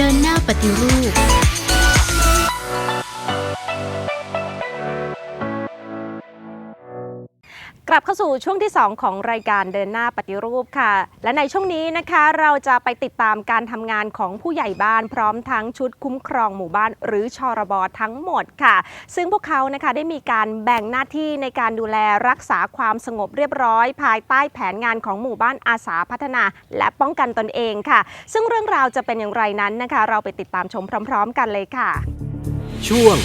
เดินหน้าปฏิรูป กลับเข้าสู่ช่วงที่ 2 ของรายการเดินหน้าปฏิรูปค่ะ และในช่วงนี้นะคะเราจะไปติดตามการทำงานของผู้ใหญ่บ้านพร้อมทั้งชุดคุ้มครองหมู่บ้าน หรือชรบทั้งหมดค่ะ ซึ่งพวกเขานะคะได้มีการแบ่งหน้าที่ในการดูแลรักษาความสงบเรียบร้อย ภายใต้แผนงานของหมู่บ้านอาสาพัฒนา และป้องกันตนเองค่ะ ซึ่งเรื่องราวจะเป็นอย่างไรนั้นนะคะ เราไปติดตามชมพร้อม ๆ กันเลยค่ะ ช่วง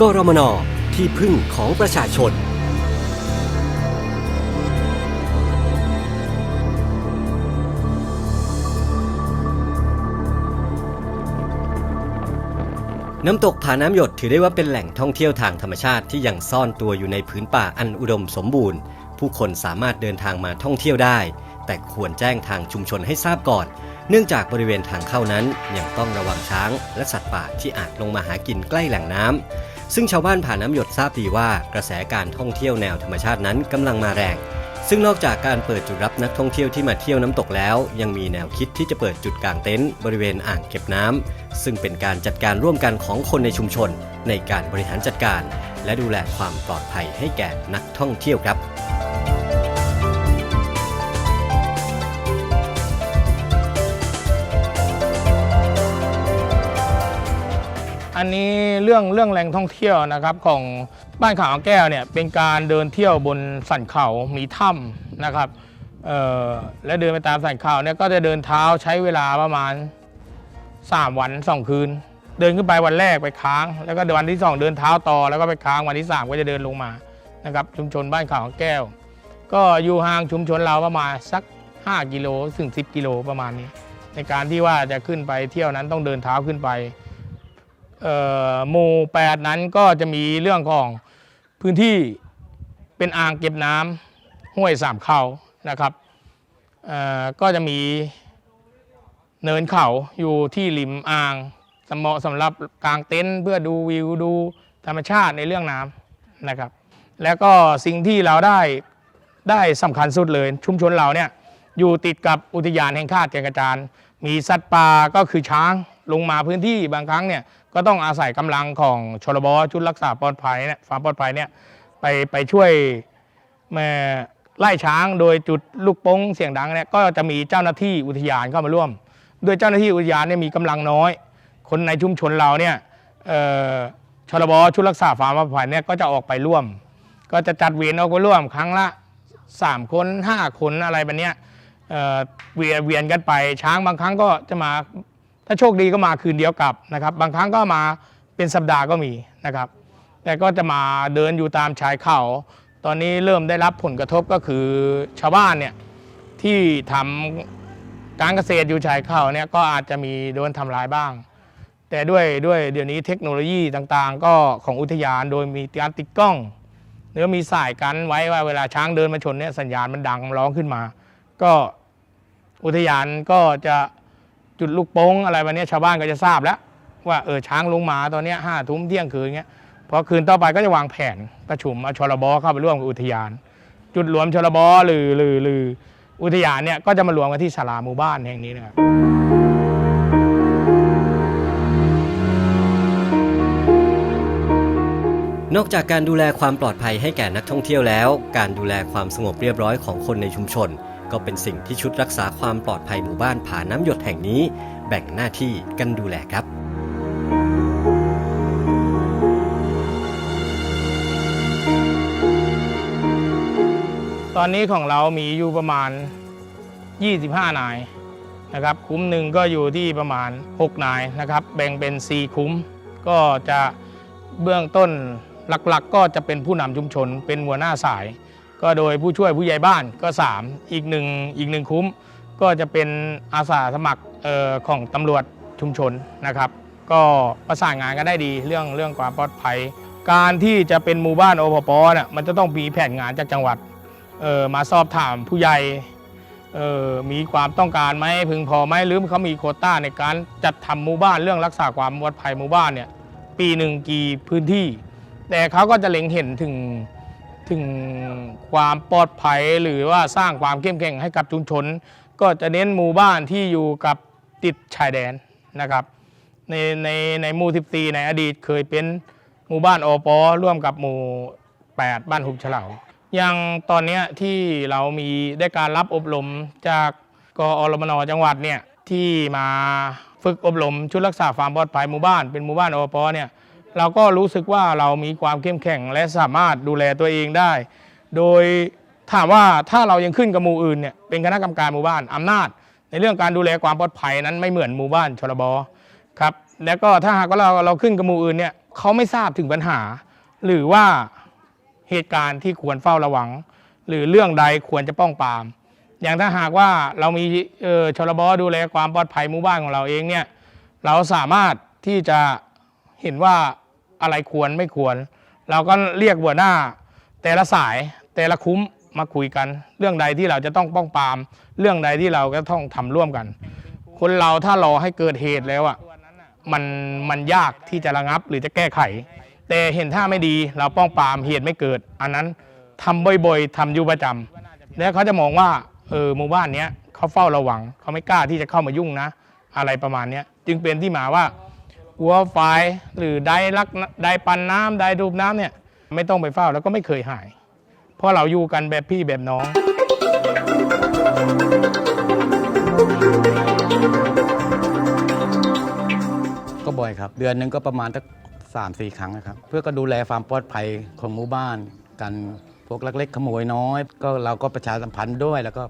กรมนที่พึ่งของประชาชน น้ำตกผาน้ำหยดถือได้ว่าเป็นแหล่งท่องเที่ยวทางธรรมชาติที่ยังซ่อนตัวอยู่ในพื้นป่าอันอุดมสมบูรณ์ ผู้คนสามารถเดินทางมาท่องเที่ยวได้ แต่ควรแจ้งทางชุมชนให้ทราบก่อน เนื่องจากบริเวณทางเข้านั้นยังต้องระวังช้าง และสัตว์ป่าที่อาจลงมาหากินใกล้แหล่งน้ำซึ่งชาวบ้านผาน้ำหยดทราบดีว่ากระแสการท่องเที่ยวแนวธรรมชาตินั้นกำลังมาแรง ซึ่งนอกจากการเปิดจุดรับนักท่องเที่ยวที่มาเที่ยวน้ำตกแล้ว ยังมีแนวคิดที่จะเปิดจุดกางเต็นท์บริเวณอ่างเก็บน้ำซึ่งเป็นการจัดการร่วมกันของคนในชุมชน ในการบริหารจัดการ และดูแลความปลอดภัยให้แก่นักท่องเที่ยวครับ อันนี้เรื่องเรื่องแหล่งท่องเที่ยวนะครับของบ้านขาวแก้วเนี่ยเป็นการเดินเที่ยวบนสันเขามีถ้ำนะครับและเดินไปตามสันเขาเนี่ยก็จะเดินเท้าใช้เวลาประมาณ 3 วัน 2 คืน เดินขึ้นไปวันแรกไปค้าง แล้วก็วันที่ 2 เดินเท้าต่อแล้วก็ไปค้างวันที่ 3 ก็จะเดินลงมานะครับชุมชนบ้านขาวแก้ว ก็อยู่ห่างชุมชนเราประมาณสัก 5 กิโลถึง 10 กิโลประมาณนี้ ในการที่ว่าจะขึ้นไปเที่ยวนั้นต้องเดินเท้าขึ้นไป หมู่แปดนั้นก็จะมีเรื่องของพื้นที่เป็นอ่างเก็บน้ำห้วยสามเขานะครับก็จะมีเนินเขาอยู่ที่ริมอ่างสำเหมาะสำหรับกางเต็นท์เพื่อดูวิวดูธรรมชาติในเรื่องน้ำนะครับ แล้วก็สิ่งที่เราได้ได้สำคัญสุดเลย ชุมชนเราเนี่ยอยู่ติดกับอุทยานแห่งชาติแก่งกระจานมีสัตว์ป่าก็คือช้าง ลงมาพื้นที่บางครั้งเนี่ยก็ต้องอาศัยกำลังของชลบชุดรักษาปลอดภัยเนี่ยความปลอดภัยเนี่ยไปไปช่วยมาไล่ช้างโดยจุดลูกโป้งเสียงดังเนี่ยก็จะมีเจ้าหน้าที่อุทยานเข้ามาร่วม โดยเจ้าหน้าที่อุทยานเนี่ยมีกำลังน้อย คนในชุมชนเราเนี่ยเอ่อชลบชุดรักษาความปลอดภัยเนี่ยก็จะออกไปร่วม ก็จะจัดเวรออกไปร่วมครั้งละ3คน5คนอะไรแบบเนี้ยเอ่อเวียนกันไปช้างบางครั้งก็จะมา ถ้าโชคดีก็มาคืนเดียวกลับนะครับ บางครั้งก็มาเป็นสัปดาห์ก็มีนะครับ แต่ก็จะมาเดินอยู่ตามชายเขา ตอนนี้เริ่มได้รับผลกระทบก็คือชาวบ้านเนี่ยที่ทำการเกษตรอยู่ชายเขาเนี่ยก็อาจจะมีโดนทำลายบ้าง แต่ด้วยด้วยเดี๋ยวนี้เทคโนโลยีต่างๆ ก็ของอุทยานโดยมีการติดกล้องหรือมีสายกันไว้ว่าเวลาช้างเดินมาชนเนี่ยสัญญาณมันดังร้องขึ้นมา ก็อุทยานก็จะ จุดลูกโป้งอะไรวันนี้ชาวบ้านก็จะทราบแล้ว ว่าเออช้างลงมาตอนนี้ห้าทุ่มเที่ยงคืนเงี้ยพอคืนต่อไปก็จะวางแผนประชุมเอาชลบเข้าไปร่วมกับอุทยาน จุดรวมชลบหรือหรือหรืออุทยานเนี่ยก็จะมารวมกันที่ศาลาหมู่บ้านแห่งนี้นะครับนอกจากการดูแลความปลอดภัยให้แก่นักท่องเที่ยวแล้ว การดูแลความสงบเรียบร้อยของคนในชุมชน ก็เป็นสิ่งที่ชุดรักษาความปลอดภัยหมู่บ้านผาน้ำหยดแห่งนี้ แบ่งหน้าที่กันดูแลครับตอนนี้ของเรามีอยู่ประมาณ 25 นายนะครับ คุ้มหนึ่งก็อยู่ที่ประมาณ 6 นายนะครับ แบ่งเป็น 4 คุ้ม ก็จะเบื้องต้นหลักๆก็จะเป็นผู้นำชุมชน เป็นหัวหน้าสาย ก็โดยผู้ช่วยผู้ใหญ่บ้านก็ 3 อีกหนึ่งอีกหนึ่งคุ้ม ก็จะเป็นอาสาสมัครออของตำรวจชุมชนนะครับ ก็ประสานงานกันได้ดีเรื่องเรื่องความปลอดภัย การที่จะเป็นหมู่บ้านโอปปเนี่ยมันจะต้องมีแผนงานจากจังหวัดออมาสอบถามผู้ใหญ่ออมีความต้องการไหมพึงพอไหมหรือเขามีโคต้าในการจัดทำหมู่บ้านเรื่องรักษาความปลอดภัยหมู่บ้านเนี่ยปีหนึ่งกี่พื้นที่ แต่เขาก็จะเล็งเห็นถึง ถึงความปลอดภัยหรือว่าสร้างความเข้มแข็งให้กับชุมชน ก็จะเน้นหมู่บ้านที่อยู่กับติดชายแดนนะครับในในในหมู่ 14 ในอดีตเคยเป็นหมู่บ้านอปอร่วมกับหมู่ 8 บ้านหุบเฉลาอย่างตอนนี้ที่เรามีได้การรับอบรมจากกอรมนจังหวัดเนี่ยที่มาฝึกอบรมชุดรักษาความปลอดภัยหมู่บ้านเป็นหมู่บ้านอปอเนี่ย เราก็รู้สึกว่าเรามีความเข้มแข็งและสามารถดูแลตัวเองได้ โดยถามว่าถ้าเรายังขึ้นกับหมู่อื่นเนี่ยเป็นคณะกรรมการหมู่บ้านอำนาจ ในเรื่องการดูแลความปลอดภัยนั้นไม่เหมือนหมู่บ้านชลบครับแล้วก็ถ้าหากว่าเราเราขึ้นกับหมู่อื่นเนี่ยเขาไม่ทราบถึงปัญหา หรือว่าเหตุการณ์ที่ควรเฝ้าระวัง หรือเรื่องใดควรจะป้องปราม อย่างถ้าหากว่าเรามีเออชลบดูแลความปลอดภัยหมู่บ้านของเราเองเนี่ยเราสามารถที่จะเห็นว่า อะไรควรไม่ควร เราก็เรียกหัวหน้า แต่ละสายแต่ละคุ้มมาคุยกัน เรื่องใดที่เราจะต้องป้องปราม เรื่องใดที่เราก็ต้องทำร่วมกัน คนเราถ้ารอให้เกิดเหตุแล้วอะมันมันยากที่จะระงับหรือจะแก้ไข แต่เห็นท่าไม่ดีเราป้องปรามเหตุไม่เกิด อันนั้นทำบ่อยๆทำอยู่ประจำแล้วเขาจะมองว่าเออหมู่บ้านเนี้ยเขาเฝ้าระวังเขาไม่กล้าที่จะเข้ามายุ่งนะ อะไรประมาณเนี้ยจึงเป็นที่มาว่า หัวไฟหรือไดลักได้ปันน้ำได้ดูปน้ำเนี่ยไม่ต้องไปเฝ้าแล้วก็ไม่เคยหาย เพราะเราอยู่กันแบบพี่แบบน้อง ก็บ่อยครับ เดือนหนึงก็ประมาณสักสามสี่ครั้งนะครับ เพื่อก็ดูแลความปลอดภัยของหมู่บ้านกันพวกลักเล็กขโมยน้อย ก็เราก็ประชาสัมพันธ์ด้วยแล้วก็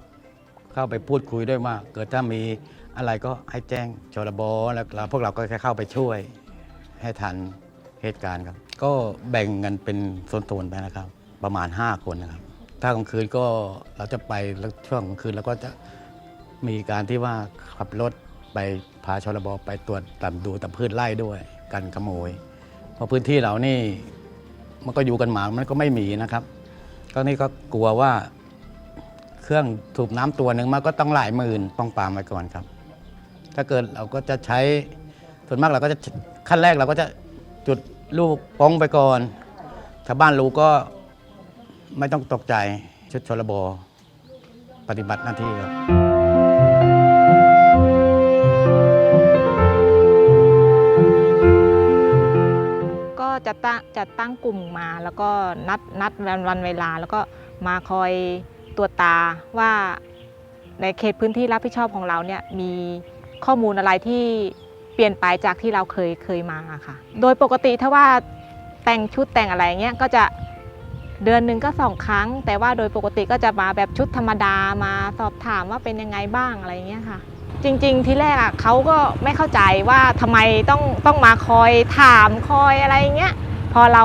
เข้าไปพูดคุยด้วยว่า เกิดถ้ามี อะไรก็ให้แจ้งชลบแล้วพวกเราก็แค่เข้าไปช่วย ให้ทันเหตุการณ์ครับ ก็แบ่งกันเป็นโซนๆไปนะครับ ประมาณ 5 คนนะครับ ถ้ากลางคืนก็เราจะไปแล้วช่วงกลางคืนเราก็จะมีการที่ว่าขับรถไปพาชลบไปตรวจตามดูตามพืชไร่ด้วยกันขโมย เพราะพื้นที่เรานี่มันก็อยู่กันหมามันก็ไม่มีนะครับก็นี่ก็กลัวว่าเครื่องสูบน้ำตัวหนึ่งมันก็ต้องหลายหมื่นป้องปามไว้ก่อนครับ ถ้าเกิดเราก็จะใช้ส่วนมากเราก็จะขั้นแรกเราก็จะจุดลูกป้องไปก่อนชาวบ้านรู้ก็ไม่ต้องตกใจชุดชลบปฏิบัติหน้าที่ครับก็จะตั้งจะตั้งกลุ่มมาแล้วก็นัดนัดวันวันเวลา แล้วก็มาคอยตรวจตาว่าในเขตพื้นที่รับผิดชอบของเราเนี่ยมี ข้อมูลอะไรที่เปลี่ยนไปจากที่เราเคยเคยมาค่ะ โดยปกติถ้าว่าแต่งชุดแต่งอะไรเงี้ยก็จะเดือนหนึ่งก็สองครั้ง แต่ว่าโดยปกติก็จะมาแบบชุดธรรมดามาสอบถามว่าเป็นยังไงบ้างอะไรเงี้ยค่ะ จริง ๆ ที่แรกอะเขาก็ไม่เข้าใจว่าทำไมต้องต้องมาคอยถามคอยอะไรเงี้ยพอเรา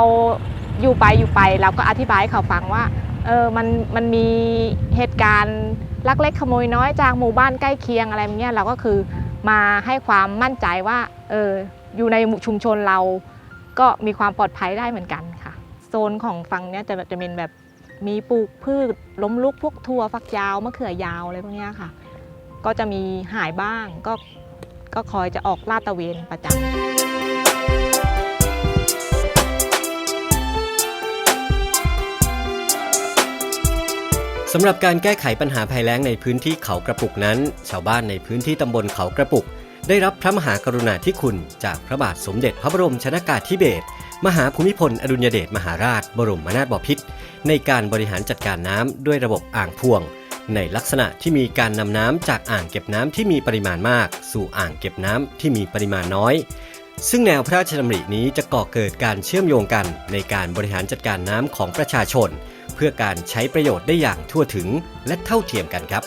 อยู่ไปอยู่ไปเราก็อธิบายให้เขาฟังว่าเออมันมันมีเหตุการณ์ลักเล็กขโมยน้อยจากหมู่บ้านใกล้เคียงอะไรเนี้ยเราก็คือ มาให้ความมั่นใจว่าเอออยู่ในชุมชนเราก็มีความปลอดภัยได้เหมือนกันค่ะ โซนของฝั่งเนี้ยจะจะเป็นแบบมีปลูกพืชล้มลุกพวกถั่วฟักยาวมะเขือยาวอะไรพวกเนี้ยค่ะ ก็จะมีหายบ้างก็ก็คอยจะออกลาดตระเวนประจำำหรับการแก้ไขปัญหาภัยแล้งในพื้นที่เขากระปุกนั้น ชาวบ้านในพื้นที่ตำบลเขากระปุก ได้รับพระมหากรุณาธิคุณ จากพระบาทสมเด็จพระบรมชนากาธิเบศรมหาภูมิพลอดุลยเดชมหาราช บรมนาถบพิตรในการบริหารจัดการน้ำด้วยระบบอ่างพ่วง ในลักษณะที่มีการนำน้ำจากอ่างเก็บน้ำที่มีปริมาณมาก สู่อ่างเก็บน้ำที่มีปริมาณน้อย ซึ่งแนวพระราชดำรินี้จะก่อเกิดการเชื่อมโยงกันในการบริหารจัดการน้ำของประชาชน เพื่อการใช้ประโยชน์ได้อย่างทั่วถึงและเท่าเทียมกันครับ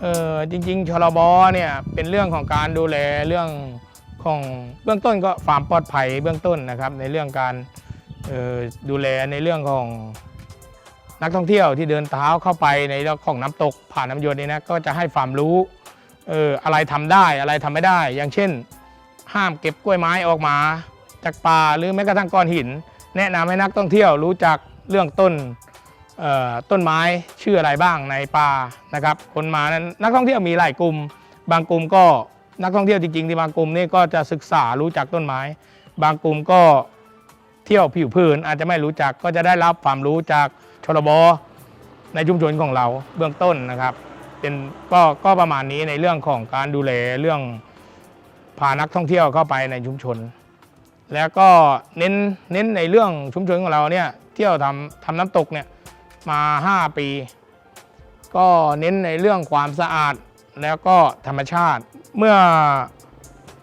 เออจริงๆชลบเนี่ยเป็นเรื่องของการดูแลเรื่องของเบื้องต้นก็ความปลอดภัยเบื้องต้นนะครับ ในเรื่องการออดูแลในเรื่องของนักท่องเที่ยวที่เดินเท้าเข้าไปในเรื่องของน้ำตกผ่านน้ำยนต์นี่นะก็จะให้ความรู้เอออะไรทำได้อะไรทำไม่ได้ อย่างเช่น ห้ามเก็บกล้วยไม้ออกมา จากป่าหรือแม้กระทั่งก้อนหิน แนะนำให้นักท่องเที่ยวรู้จักเรื่องต้นต้นไม้ชื่ออะไรบ้างในป่านะครับ คนมานั้นนักท่องเที่ยวมีหลายกลุ่ม บางกลุ่มก็นักท่องเที่ยวจริงๆที่บางกลุ่มนี่ก็จะศึกษารู้จักต้นไม้ บางกลุ่มก็เที่ยวผิวพื้นอาจจะไม่รู้จักก็จะได้รับความรู้จากชลบในชุมชนของเราเบื้องต้นนะครับ เป็นก็ก็ประมาณนี้ในเรื่องของการดูแลเรื่อง พานักท่องเที่ยวเข้าไปในชุมชน แล้วก็เน้นเน้นในเรื่องชุมชนของเราเนี่ยเที่ยวทำทำน้ำตกเนี่ยมา 5 ปี ก็เน้นในเรื่องความสะอาดแล้วก็ธรรมชาติ เมื่อ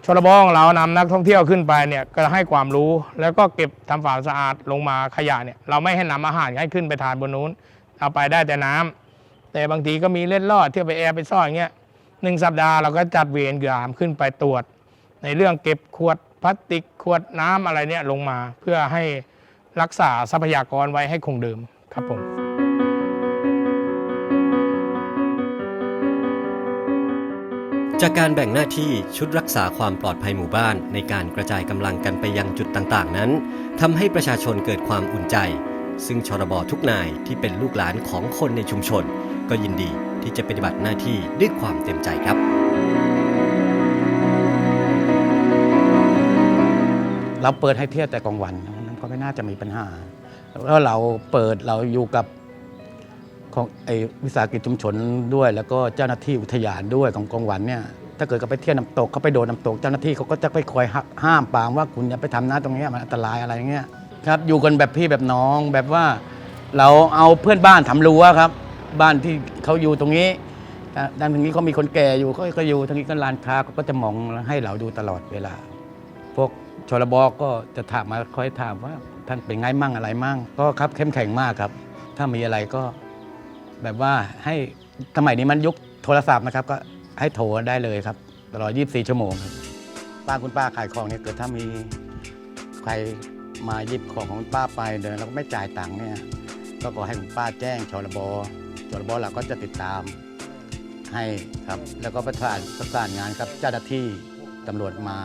ชลบของเรานำนักท่องเที่ยวขึ้นไปเนี่ยก็ให้ความรู้แล้วก็เก็บทำความสะอาดลงมาขยะเนี่ยเราไม่ให้นำอาหารให้ขึ้นไปทานบนนู้น เอาไปได้แต่น้ำแต่บางทีก็มีเล่นลอดเที่ยวไปแอร์ไปซ่อนอย่างเงี้ยหนึ่งสัปดาห์เราก็จัดเวรยามขึ้นไปตรวจ ในเรื่องเก็บขวดพลาสติกขวดน้ำอะไรเนี่ยลงมา เพื่อให้รักษาทรัพยากรไว้ให้คงเดิมครับผมจากการแบ่งหน้าที่ชุดรักษาความปลอดภัยหมู่บ้าน ในการกระจายกำลังกันไปยังจุดต่างๆ นั้นทำให้ประชาชนเกิดความอุ่นใจ ซึ่งชรบทุกนายที่เป็นลูกหลานของคนในชุมชน ก็ยินดีที่จะปฏิบัติหน้าที่ด้วยความเต็มใจครับ เราเปิดให้เที่ยวแต่กลางวันนั้นก็ไม่น่าจะมีปัญหา แล้วเราเปิดเราอยู่กับของไอ้วิสาหกิจชุมชนด้วย แล้วก็เจ้าหน้าที่อุทยานด้วยของกองวันเนี่ยถ้าเกิดเขาไปเที่ยวน้ำตกเขาไปโดนน้ำตกเจ้าหน้าที่เขาก็จะไปคอยห้ามปามว่าคุณอย่าไปทำนะตรงนี้มันอันตรายอะไรอย่างเงี้ยครับอยู่กันแบบพี่แบบน้องแบบว่าเราเอาเพื่อนบ้านทำรั้วครับ บ้านที่เขาอยู่ตรงนี้ด้านทางนี้เขามีคนแก่อยู่เขาก็อยู่ทางนี้ก็ร้านค้าเขาก็จะมองให้เราดูตลอดเวลา พวก ชลบก็จะถามมาคอยถามว่าท่านเป็นไงมั่งอะไรมั่ง ก็ครับเข้มแข็งมากครับ ถ้ามีอะไรก็ แบบว่าให้สมัยนี้มันยุคโทรศัพท์นะครับ ก็ให้โทรได้เลยครับตลอด 24 ชั่วโมงครับป้าคุณป้าขายของเนี่ยเกิดถ้ามีใครมาหยิบของของป้าไปเดินแล้วก็ไม่จ่ายตังค์เนี่ยก็ขอให้คุณป้าแจ้งชลบชลบเราก็จะติดตามให้ครับ แล้วก็ประสานประสานงานกับเจ้าหน้าที่ตำรวจมา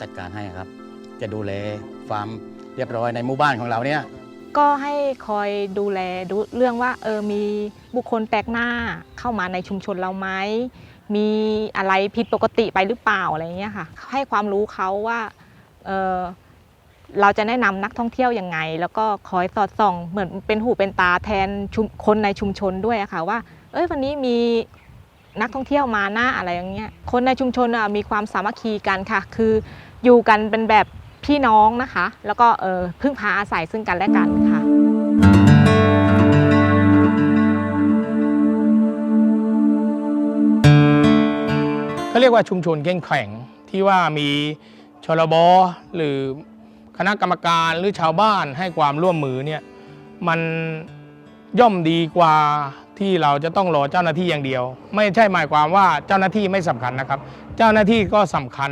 จัดการให้ครับ จะดูแลความเรียบร้อยในหมู่บ้านของเราเนี่ยก็ให้คอยดูแลดูเรื่องว่าเออมีบุคคลแปลกหน้าเข้ามาในชุมชนเราไหมมีอะไรผิดปกติไปหรือเปล่าอะไรเงี้ยค่ะ ให้ความรู้เขาว่าเออเราจะแนะนำนักท่องเที่ยวยังไง แล้วก็คอยสอดส่อง เหมือนเป็นหูเป็นตาแทนคนในชุมชนด้วยอะค่ะว่า เอ้ยวันนี้มีนักท่องเที่ยวมาหน้าอะไรอย่างเงี้ยคนในชุมชนอะมีความสามัคคีกันค่ะ คืออยู่กันเป็นแบบ พี่น้องนะคะ แล้วก็เออพึ่งพาอาศัยซึ่งกันและกันค่ะเขาเรียกว่าชุมชนเข้มแข็งที่ว่ามีชลบหรือคณะกรรมการหรือชาวบ้านให้ความร่วมมือเนี่ยมันย่อมดีกว่าที่เราจะต้องรอเจ้าหน้าที่อย่างเดียว ไม่ใช่หมายความว่าเจ้าหน้าที่ไม่สำคัญนะครับ เจ้าหน้าที่ก็สำคัญ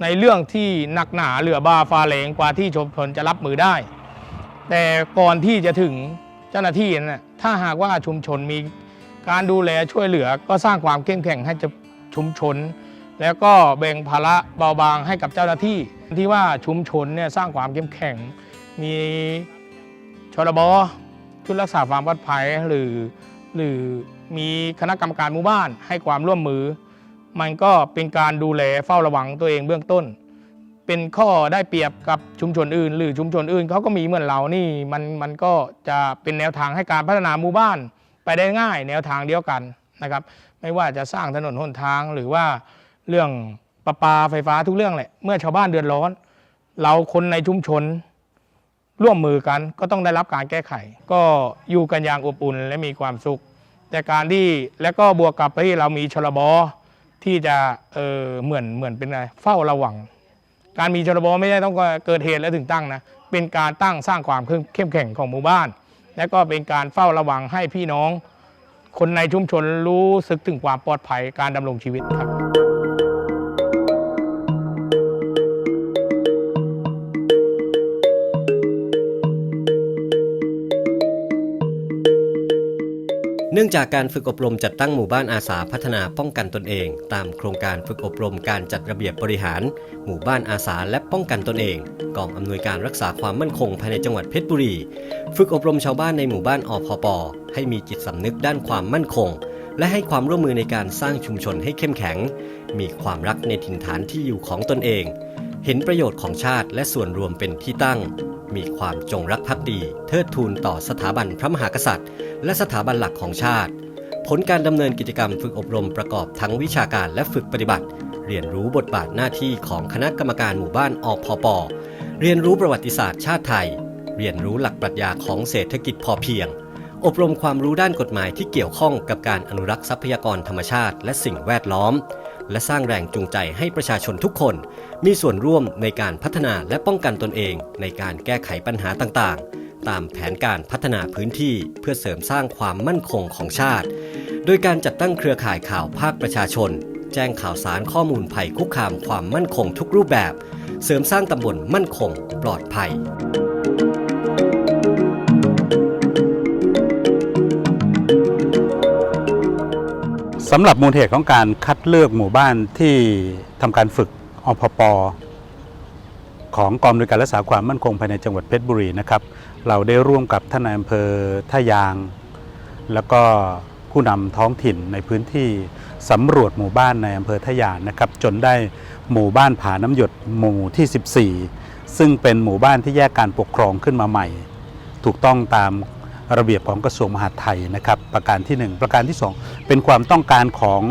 ในเรื่องที่หนักหนาเหลือบาฟาเลงกว่าที่ชุมชนจะรับมือได้ แต่ก่อนที่จะถึงเจ้าหน้าที่นะถ้าหากว่าชุมชนมีการดูแลช่วยเหลือก็สร้างความเข้มแข็งให้ชุมชน แล้วก็แบ่งภาระเบาบางให้กับเจ้าหน้าที่ ที่ว่าชุมชนเนี่ยสร้างความเข้มแข็ง มีชลบชุดรักษาความปลอดภัยหรือ หรือมีคณะกรรมการหมู่บ้านให้ความร่วมมือ มันก็เป็นการดูแลเฝ้าระวังตัวเองเบื้องต้น เป็นข้อได้เปรียบกับชุมชนอื่น หรือชุมชนอื่นเขาก็มีเหมือนเรานี่มันมันก็จะเป็นแนวทางให้การพัฒนาหมู่บ้านไปได้ง่าย แนวทางเดียวกันนะครับไม่ว่าจะสร้างถนนหนทางหรือว่าเรื่องประปาไฟฟ้าทุกเรื่องแหละเมื่อชาวบ้านเดือดร้อน เราคนในชุมชนร่วมมือกันก็ต้องได้รับการแก้ไข ก็อยู่กันอย่างอบอุ่นและมีความสุข แต่การที่และก็บวกกับที่เรามีชลบ ที่จะเออเหมือนเหมือนเป็นอะไรเฝ้าระวัง การมีชนบไม่ได้ต้องเกิดเหตุแล้วถึงตั้งนะเป็นการตั้งสร้างความเข้มแข็งของหมู่บ้าน และก็เป็นการเฝ้าระวังให้พี่น้อง คนในชุมชนรู้สึกถึงความปลอดภัยการดำรงชีวิตครับ นื่องจากการฝึกอบรมจัดตั้งหมู่บ้านอาสาพัฒนาป้องกันตนเอง ตามโครงการฝึกอบรมการจัดระเบียบบริหาร หมู่บ้านอาสาและป้องกันตนเอง กองอำนวยการรักษาความมั่นคงภายในจังหวัดเพชรบุรี ฝึกอบรมชาวบ้านในหมู่บ้านอพปให้มีจิตสำนึกด้านความมั่นคง และให้ความร่วมมือในการสร้างชุมชนให้เข้มแข็ง มีความรักในถิ่นฐานที่อยู่ของตนเอง เห็นประโยชน์ของชาติและส่วนรวมเป็นที่ตั้ง มีความจงรักภักดี เทิดทูนต่อสถาบันพระมหากษัตริย์ และสถาบันหลักของชาติ ผลการดำเนินกิจกรรมฝึกอบรมประกอบทั้งวิชาการและฝึกปฏิบัติ เรียนรู้บทบาทหน้าที่ของคณะกรรมการหมู่บ้านอพปเรียนรู้ประวัติศาสตร์ชาติไทย เรียนรู้หลักปรัชญาของเศรษฐกิจพอเพียง อบรมความรู้ด้านกฎหมายที่เกี่ยวข้องกับการอนุรักษ์ทรัพยากรธรรมชาติ และสิ่งแวดล้อม และสร้างแรงจูงใจให้ประชาชนทุกคน มีส่วนร่วมในการพัฒนาและป้องกันตนเอง ในการแก้ไขปัญหาต่างๆ ตามแผนการพัฒนาพื้นที่เพื่อเสริมสร้างความมั่นคงของชาติ โดยการจัดตั้งเครือข่ายข่าวภาคประชาชน แจ้งข่าวสารข้อมูลภัยคุกคามความมั่นคงทุกรูปแบบ เสริมสร้างตำบลมั่นคง ปลอดภัย สำหรับมูลเหตุของการคัดเลือกหมู่บ้านที่ทำการฝึกอพปของกองบริการรักษาความมั่นคงภายในจังหวัดเพชรบุรีนะครับ เราได้ร่วมกับท่านนายอำเภอท่ายาง แล้วก็ผู้นำท้องถิ่นในพื้นที่สำรวจหมู่บ้านในอำเภอท่ายางนะครับ จนได้หมู่บ้านผาน้ำหยดหมู่ที่ 14 ซึ่งเป็นหมู่บ้านที่แยกการปกครองขึ้นมาใหม่ ถูกต้องตาม ระเบียบของกระทรวงมหาดไทยนะครับ ประการที่ 1 ประการที่ 2 เป็นความต้องการของ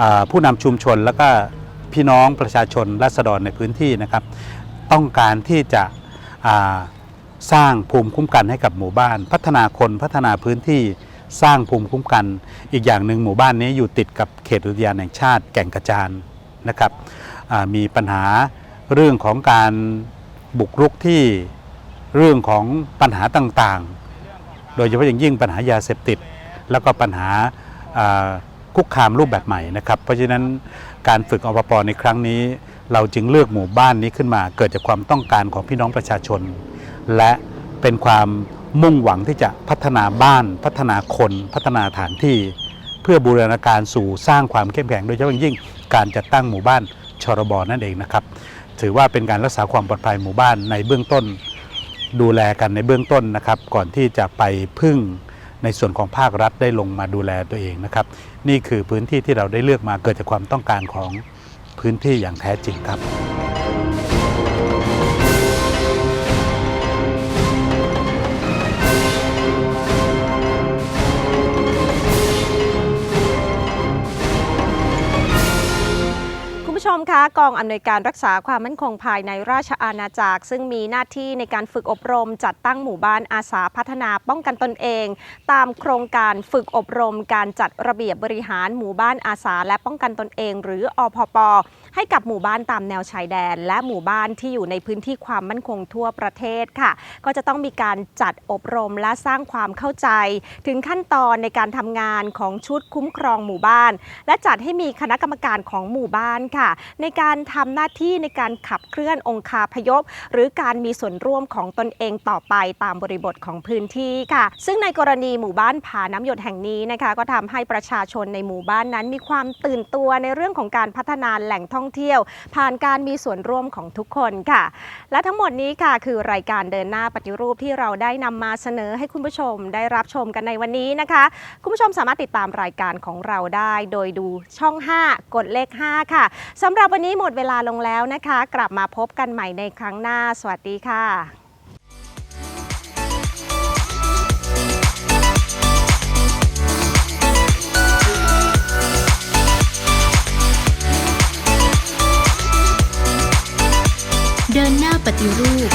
อผู้นำชุมชน แล้วก็พี่น้องประชาชนราษฎรในพื้นที่นะครับ ต้องการที่จะสร้างภูมิคุ้มกันให้กับหมู่บ้าน พัฒนาคนพัฒนาพื้นที่สร้างภูมิคุ้มกัน อีกอย่างหนึ่งหมู่บ้านนี้อยู่ติดกับเขตอุทยานแห่งชาติแก่งกระจานนะครับมีปัญหาเรื่องของการบุกรุกที่เรื่องของปัญหาต่างๆ โดยเฉพาะอย่างยิ่งปัญหายาเสพติด แล้วก็ปัญหาคุกคามรูปแบบใหม่นะครับ เพราะฉะนั้นการฝึกอปปในครั้งนี้ เราจึงเลือกหมู่บ้านนี้ขึ้นมา เกิดจากความต้องการของพี่น้องประชาชน และเป็นความมุ่งหวังที่จะพัฒนาบ้าน พัฒนาคน พัฒนาฐานที่ เพื่อบูรณาการสู่สร้างความเข้มแข็ง โดยเฉพาะอย่างยิ่งการจัดตั้งหมู่บ้านชรบนั่นเองนะครับ ถือว่าเป็นการรักษาความปลอดภัยหมู่บ้านในเบื้องต้น ดูแลกันในเบื้องต้นนะครับ ก่อนที่จะไปพึ่งในส่วนของภาครัฐได้ลงมาดูแลตัวเองนะครับ นี่คือพื้นที่ที่เราได้เลือกมาเกิดจากความต้องการของพื้นที่อย่างแท้จริงครับ คะ กองอำนวยการรักษาความมั่นคงภายในราชอาณาจักร ซึ่งมีหน้าที่ในการฝึกอบรม จัดตั้งหมู่บ้านอาสาพัฒนาป้องกันตนเอง ตามโครงการฝึกอบรม การจัดระเบียบบริหารหมู่บ้านอาสาและป้องกันตนเอง หรืออพปให้กับหมู่บ้านตามแนวชายแดน และหมู่บ้านที่อยู่ในพื้นที่ความมั่นคงทั่วประเทศค่ะ ก็จะต้องมีการจัดอบรมและสร้างความเข้าใจ ถึงขั้นตอนในการทำงานของชุดคุ้มครองหมู่บ้าน และจัดให้มีคณะกรรมการของหมู่บ้านค่ะในการทำหน้าที่ในการขับเคลื่อนองคาพยพ หรือการมีส่วนร่วมของตนเองต่อไปตามบริบทของพื้นที่ค่ะ ซึ่งในกรณีหมู่บ้านผาน้ำหยดแห่งนี้นะคะ ก็ทำให้ประชาชนในหมู่บ้านนั้นมีความตื่นตัวในเรื่องของการพัฒนาแหล่งท่องเที่ยว ผ่านการมีส่วนร่วมของทุกคนค่ะ และทั้งหมดนี้ค่ะ คือรายการเดินหน้าปฏิรูปที่เราได้นำมาเสนอให้คุณผู้ชมได้รับชมกันในวันนี้นะคะ คุณผู้ชมสามารถติดตามรายการของเราได้ โดยดูช่อง 5 กดเลข 5 ค่ะสำหรับรับวันนี้หมดเวลาลงแล้วนะคะ กลับมาพบกันใหม่ในครั้งหน้า สวัสดีค่ะเดินหน้าปฏิรูป